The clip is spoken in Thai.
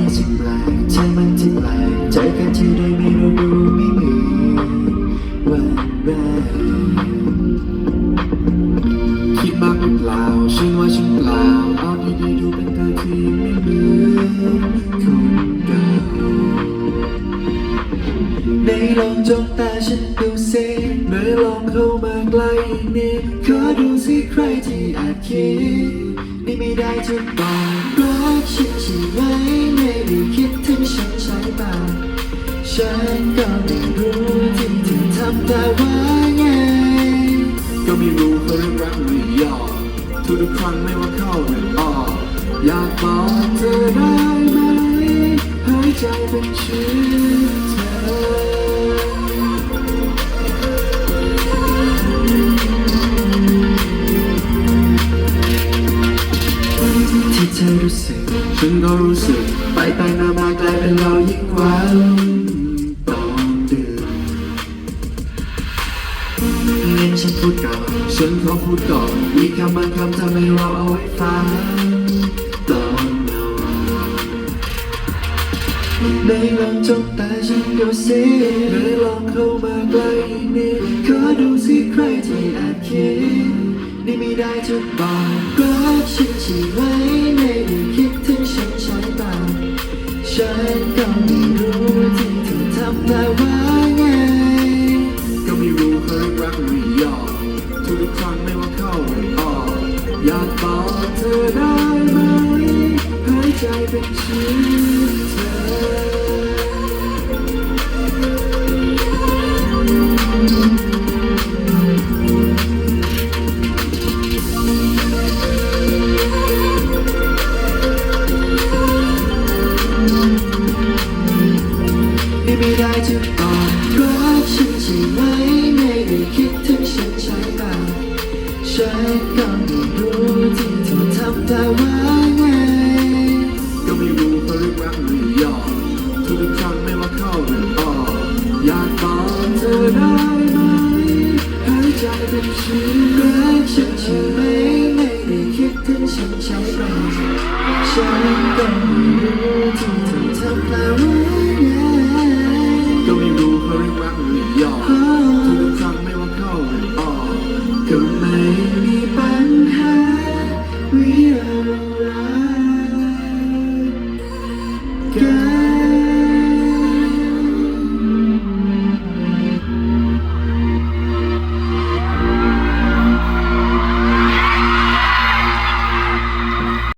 ไม่ใช่แปลกเธอมันที่แปลกใจกันที่ได้ไม่รู้ดูไม่มีวันแรกคิดมากหรือเปล่าฉันว่าฉันเปล่าเอาที่ไดูเป็นเธอที่ไม่เหมือนคนเก่าในลองจ้องตาฉันดูสิเมื่อลองเข้ามาใกล้นิดขอดูสิใครที่อาจคิดนี่ไม่ได้จะบอกรักฉันใช่ไหม ไม่ได้คิดถึงฉันใช่เปล่าฉันก็ไม่รู้ที่เธอทำแต่ว่าไง ก็ไม่รู้เขาเรียกรักหรือยอมทุกๆครั้งไม่ว่าเข้าหรือออกอยากบอกเธอได้ไหมหายใจเป็นชื่อเธอที่เธอรู้สึก ฉันก็รู้สึกไปไปมามากลายเป็นเรายิ่งกว่าตอนเดือนเล่นฉันพูดก่อนฉันขอพูดก่อนมีคำบางคำทำให้เราเอาไว้ฟังตอนนอนในลองจ้องตาฉันดูสิในลองเข้ามาใกล้ ไม่ได้จะบอกรักฉันใช่ไหมไม่ได้คิดถึงฉันใช่เปล่าฉันก็ไม่รู้ที่เธอทำแต่ว่าไง ก็ไม่รู้เขาเรียกรักหรือยอมทุกครั้งไม่ว่าเข้าหรือออกอยากบอกเธอได้ไหมหายใจเป็นชื่อเธอ ไหมไม่ได้คิดถึงฉันใช่เปล่าฉันก็ไม่รู้ที่เธอทำแต่ว่าไง ก็ไม่รู้เขาเรียกรักหรือยอมทุกครั้งไม่ว่าเข้าหรือออกอยากบอกเธอได้ไหมหายใจเป็นชื่อรักฉันใช่ไหมไม่ได้คิดถึงฉันใช่เปล่าฉันก็ไม่รู้ที่เธอทำแต่